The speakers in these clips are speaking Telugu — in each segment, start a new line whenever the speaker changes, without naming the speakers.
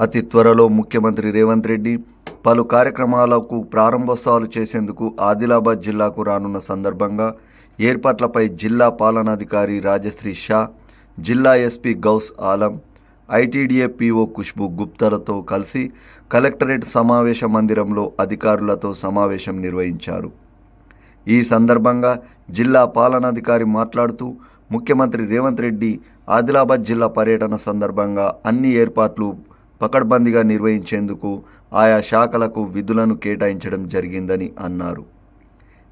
అతి త్వరలో ముఖ్యమంత్రి రేవంత్ రెడ్డి పలు కార్యక్రమాలకు ప్రారంభోత్సవాలు చేసేందుకు ఆదిలాబాద్ జిల్లాకు రానున్న సందర్భంగా ఏర్పాట్లపై జిల్లా పాలనాధికారి రాజశ్రీ షా జిల్లా SP Gaus Alam ITDA PO Khushbu గుప్తాలతో కలిసి కలెక్టరేట్ సమావేశ మందిరంలో అధికారులతో సమావేశం నిర్వహించారు. ఈ సందర్భంగా జిల్లా పాలనాధికారి మాట్లాడుతూ ముఖ్యమంత్రి రేవంత్ రెడ్డి ఆదిలాబాద్ జిల్లా పర్యటన సందర్భంగా అన్ని ఏర్పాట్లు పకడ్బందీగా నిర్వహించేందుకు ఆయా శాఖలకు విధులను కేటాయించడం జరిగిందని అన్నారు.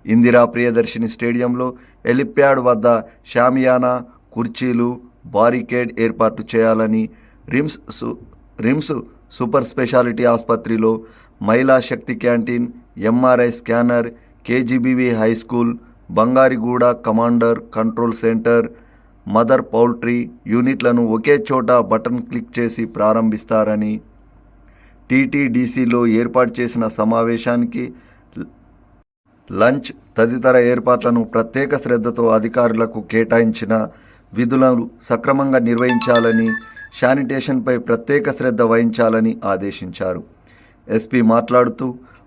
ఇందిరా ప్రియదర్శిని స్టేడియంలో ఎలిప్యాడ్ వద్ద షామియానా కుర్చీలు బారికేడ్ ఏర్పాటు చేయాలని రిమ్స్ సు రిమ్స్ సూపర్ స్పెషాలిటీ ఆసుపత్రిలో Mahila Shakti canteen MRI scanner KGBV high school Bangariguda commander control centre mother poultry యూనిట్లను ఒకే చోట బటన్ క్లిక్ చేసి ప్రారంభిస్తారని టీటీడీసీలో ఏర్పాటు చేసిన సమావేశానికి లంచ్ తదితర ఏర్పాట్లను ప్రత్యేక శ్రద్ధతో అధికారులకు కేటాయించిన విధులను సక్రమంగా నిర్వహించాలని శానిటేషన్పై ప్రత్యేక శ్రద్ధ వహించాలని ఆదేశించారు. ఎస్పీ మాట్లాడుతూ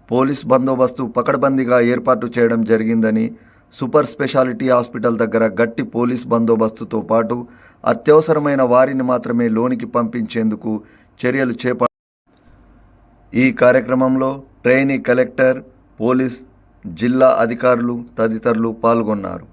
పోలీస్ బందోబస్తు పకడ్బందీగా ఏర్పాటు చేయడం జరిగిందని సూపర్ స్పెషాలిటీ హాస్పిటల్ దగ్గర గట్టి పోలీస్ బందోబస్తుతో పాటు అత్యవసరమైన వారిని మాత్రమే లోనికి పంపించేందుకు చర్యలు చేప ఈ కార్యక్రమంలో ట్రైనీ కలెక్టర్ పోలీస్ జిల్లా అధికారులు తదితరులు పాల్గొన్నారు.